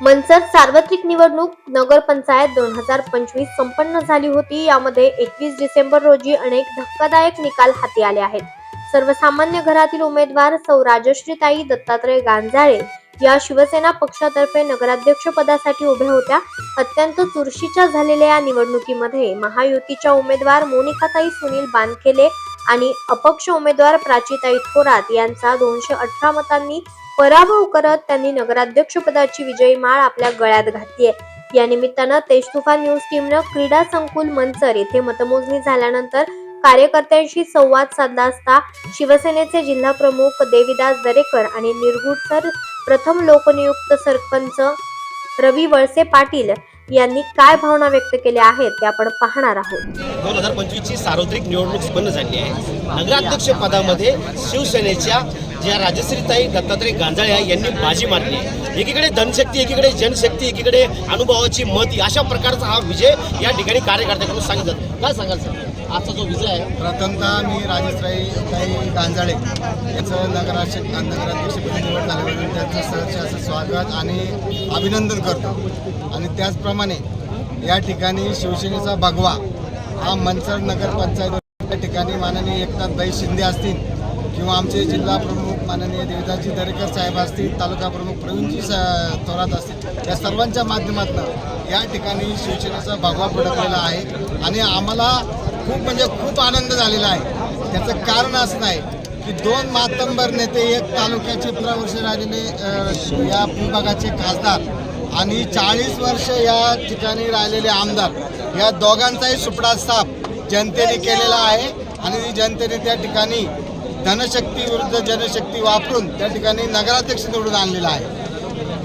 मनसर सार्वत्रिक निवडणूक नगरपंचायत दोन हजार पंचवीस संपन्न झाली होती. यामध्ये एकवीस डिसेंबर रोजी अनेक धक्कादायक निकाल हाती आले आहेत. सर्वसामान्य घरातील उमेदवार सौ राजश्रीताई दत्तात्रय गांजाळे या शिवसेना पक्षातर्फे नगराध्यक्ष पदासाठी उभ्या होत्या. अत्यंत चुरशीच्या झालेल्या या निवडणुकीमध्ये महायुतीच्या उमेदवार मोनिकाताई सुनील बानखेले आणि अपक्ष उमेदवार प्राचीताई थोरात यांचा दोनशे अठरा मतांनी पराभव करत त्यांनी नगराध्यक्ष पदाची विजयी माळ आपल्या गळ्यात घातली आहे या निमित्तानं तेज तुफान न्यूज टीमनं क्रीडा संकुल मंचर येथे मतमोजणी झाल्यानंतर कार्यकर्त्यांशी संवाद साधला असता शिवसेनेचे जिल्हा प्रमुख देविदास दरेकर आणि निरगुडसर प्रथम लोकनियुक्त सरपंच रवी वळसे पाटील यांनी काय भावना व्यक्त केल्या आहेत ते आपण पाहणार आहोत. दोन हजार पंचवीसची सार्वत्रिक निवडणूक संपन्न झाली आहे. नगराध्यक्ष पदामध्ये शिवसेनेच्या ज्या राजश्रीताई दत्तात्रय गांजाळे यांनी बाजी मारली. आहे एकीकडे धनशक्ती एकीकडे जनशक्ती एकीकडे अनुभवाची मत अशा प्रकारचा हा विजय या ठिकाणी कार्यकर्त्याकडून सांगितलं. काय सांगाल सर? आजचा जो विजय आहे. प्रथमतः मी राजश्राई ताई गांजाळे याचं नगराध्यक्ष नगराध्यक्षपदी निवड झाल्याबद्दल त्यांचं सहर्ष असं स्वागत आणि अभिनंदन करतो. आणि त्याचप्रमाणे या ठिकाणी शिवसेनेचा भगवा हा मनसर नगरपंचायत या ठिकाणी माननीय एकनाथभाई शिंदे असतील किंवा आमचे जिल्हा प्रमुख माननीय देवदासजी दरेकर साहेब असतील तालुका प्रमुख प्रवीणजी स थोरात असतील या सर्वांच्या माध्यमातून या ठिकाणी शिवसेनेचा भगवा फडकलेला आहे आणि आम्हाला खूप म्हणजे खूप आनंद झालेला आहे. त्याचं कारण असं नाही की दोन मातंबर नेते एक तालुक्याचे प्रवर्ष राहिलेले या विभागाचे खासदार आणि चाळीस वर्ष या ठिकाणी राहिलेले आमदार या दोघांचाही सुपडा साफ जनतेने केलेला आहे आणि जनतेने त्या ठिकाणी धनशक्ती विरुद्ध जनशक्ती वापरून त्या ठिकाणी नगराध्यक्ष निवडून आणलेला आहे.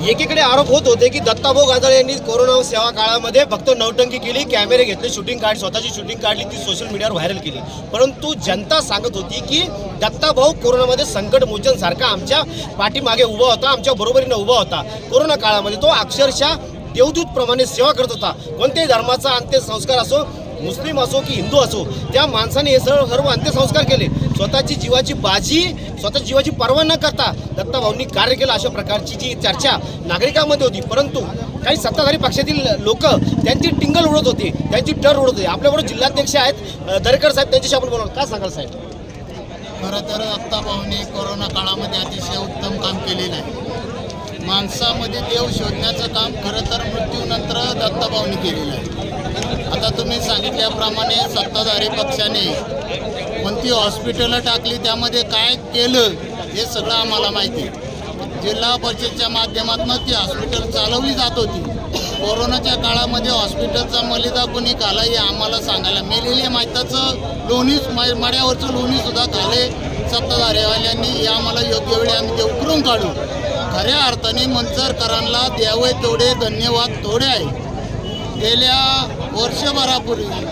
एकीकडे आरोप होत होते की दत्ताभाऊ गादळ यांनी कोरोना सेवा काळामध्ये फक्त नौटंकी केली कॅमेरे घेतले शूटिंग काढ स्वतःची शूटिंग काढली ती सोशल मीडियावर व्हायरल केली. परंतु जनता सांगत होती की दत्ताभाऊ कोरोनामध्ये संकट मोचन सारखा आमच्या पाठीमागे उभा होता आमच्या बरोबरीनं उभा होता. कोरोना काळामध्ये तो अक्षरशः देवदूत प्रमाणे सेवा करत होता. कोणत्याही धर्माचा अंत्यसंस्कार असो मुस्लिम असो की हिंदू असो त्या माणसाने हे सर्व सर्व अंत्यसंस्कार केले. स्वतःची जीवाची बाजी स्वतःची जीवाची पर्वा न करता दत्ताभाऊंनी कार्य केलं अशा प्रकारची जी चर्चा नागरिकांमध्ये होती. परंतु काही सत्ताधारी पक्षातील लोक त्यांची टिंगल उडत होती त्यांची टर उडत होती. आपल्याबरोबर जिल्हाध्यक्ष आहेत दरेकर साहेब त्यांच्याशी आपण बोलवलं काय सांगाल साहेब? खरं तर दत्ताभाऊने कोरोना काळामध्ये अतिशय उत्तम काम केलेलं आहे. माणसामध्ये देव शोधण्याचं काम खरं तर मृत्यूनंतर दत्ताभाऊने केलेलं आहे. आता तुम्ही सांगितल्याप्रमाणे सत्ताधारी पक्षाने कोणती हॉस्पिटलं टाकली त्यामध्ये काय केलं हे सगळं आम्हाला माहिती आहे. जिल्हा परिषदच्या माध्यमातून ती हॉस्पिटल चालवली जात होती. कोरोनाच्या काळामध्ये हॉस्पिटलचा मलिदा कोणी खाला हे आम्हाला सांगायला मेलेल्या माहिताचं लोणी मड्यावरचं लोणीसुद्धा खाले सत्ताधारीवाल्यांनी. हे आम्हाला योग्य वेळी आम्ही ते उकरून काढू. खऱ्या अर्थाने मंचरकरांना द्यावे तेवढे धन्यवाद थोडे आहे. गेल्या वर्षभरापूर्वी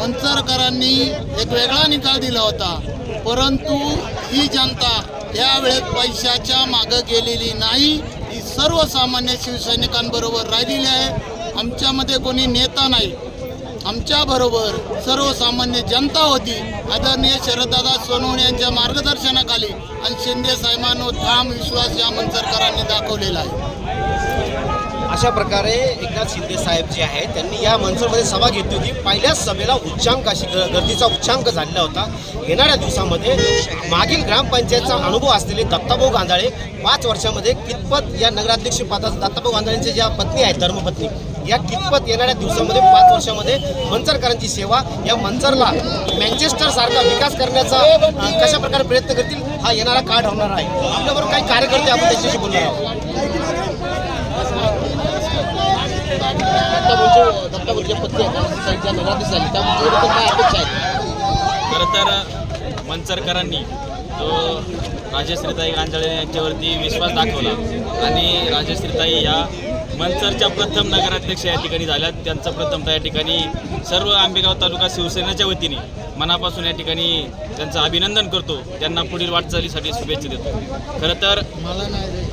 मनसरकरांनी एक वेगळा निकाल दिला होता. परंतु ही जनता यावेळेस पैशाच्या मागं गेलेली नाही. ही सर्वसामान्य शिवसैनिकांबरोबर राहिलेली आहे. आमच्यामध्ये कोणी नेता नाही. आमच्याबरोबर सर्वसामान्य जनता होती. आदरणीय शरददादा सोनवणे यांच्या मार्गदर्शनाखाली आणि शिंदे साहेबांनो ठाम विश्वास या मंचरकरांनी दाखवलेला आहे. अशा प्रकारे एकनाथ शिंदे साहेब जे आहेत त्यांनी या मनसरमध्ये सभा घेतली होती. पहिल्याच सभेला उच्चांक अशी ग- गर्दीचा उच्चांक झालेला होता. येणाऱ्या दिवसामध्ये मागील ग्रामपंचायतचा अनुभव असलेले दत्ताभाऊ गांधाळे पाच वर्षामध्ये कितपत या नगराध्यक्ष पदाचा दत्ताभाऊ गांजाळेंच्या ज्या पत्नी आहेत धर्मपत्नी या कितपत येणाऱ्या दिवसामध्ये पाच वर्षामध्ये मंचरकरांची सेवा या मंचरला मँचेस्टर सारखा विकास करण्याचा कशा प्रकारे प्रयत्न करतील हा येणारा काळ होणार आहे. आपल्याबरोबर काही कार्यकर्ते आपण त्यांच्याशी बोलणार आहोत. दत्ताभाऊचे पत्नी झाली त्यामुळे काय अपेक्षा खरं तर मंचरकरांनी जो राजश्रीताई गांजाळे यांच्यावरती विश्वास दाखवला आणि राजश्रीताई या मंचरच्या प्रथम नगराध्यक्ष या ठिकाणी झाल्या त्यांचा प्रथमतः या ठिकाणी सर्व आंबेगाव तालुका शिवसेनेच्या वतीने मनापासून या ठिकाणी त्यांचं अभिनंदन करतो. त्यांना पुढील वाटचालीसाठी शुभेच्छा देतो. खरं तर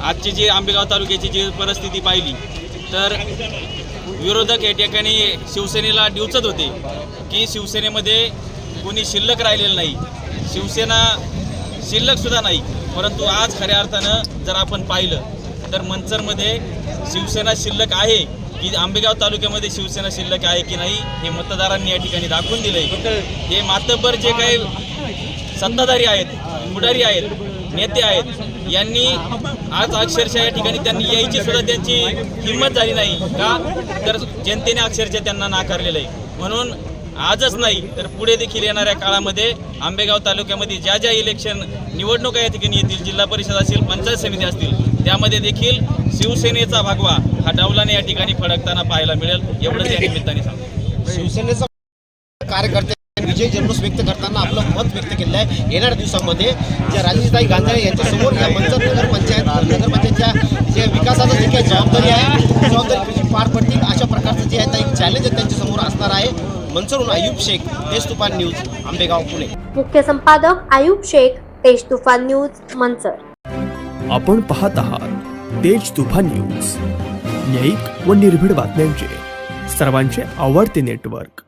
आजची जी आंबेगाव तालुक्याची जी परिस्थिती पाहिली तर विरोधक या ठिकाणी शिवसेनेला डिवचत होते की शिवसेनेमध्ये कोणी शिल्लक राहिलेलं नाही. शिवसेना शिल्लकसुद्धा नाही परंतु आज खऱ्या अर्थानं जर आपण पाहिलं तर मंचरमध्ये शिवसेना शिल्लक आहे की आंबेगाव तालुक्यामध्ये शिवसेना शिल्लक आहे की नाही हे मतदारांनी या ठिकाणी दाखवून दिलंय. हे मातब्बर जे काही सत्ताधारी आहेत पुढारी आहेत नेते आहेत यांनी आज अक्षरशः या ठिकाणी त्यांनी यायची सुद्धा त्यांची हिंमत झाली नाही का? तर जनतेने अक्षरशः त्यांना नाकारलेलं आहे. म्हणून आजच नाही तर पुढे देखील येणाऱ्या काळामध्ये आंबेगाव तालुक्यामध्ये ज्या ज्या इलेक्शन निवडणुका या ठिकाणी येतील जिल्हा परिषद असतील पंचायत समिती असतील त्यामध्ये देखील शिवसेनेचा भागवा हा डावलाने या ठिकाणी फडकताना पाहायला मिळेल. एवढंच या निमित्ताने सांगतो. शिवसेनेचा कार्यकर्ते विजय जल्लोष व्यक्त करताना आपलं मत व्यक्त केलं आहे. येणाऱ्या दिवसामध्ये ज्या राजेशताई गांजाळे यांच्यासमोर या पंचायत नगरपंचायतच्या जे विकासाचं जे काही जबाबदारी आहे ती जबाबदारी पार पडतील अशा प्रकारचं जे आहे ते एक चॅलेंज त्यांच्यासमोर असणार आहे. मंचरहून अयुब शेख देश तुफान न्यूज आंबेगाव पुणे. मुख्य संपादक आयुब शेख तेज तुफान न्यूज मंचर आपण पाहत आहात तेज तुफान न्यूज. न्यायिक व निर्भीड बातम्यांचे सर्वांचे आवडते नेटवर्क.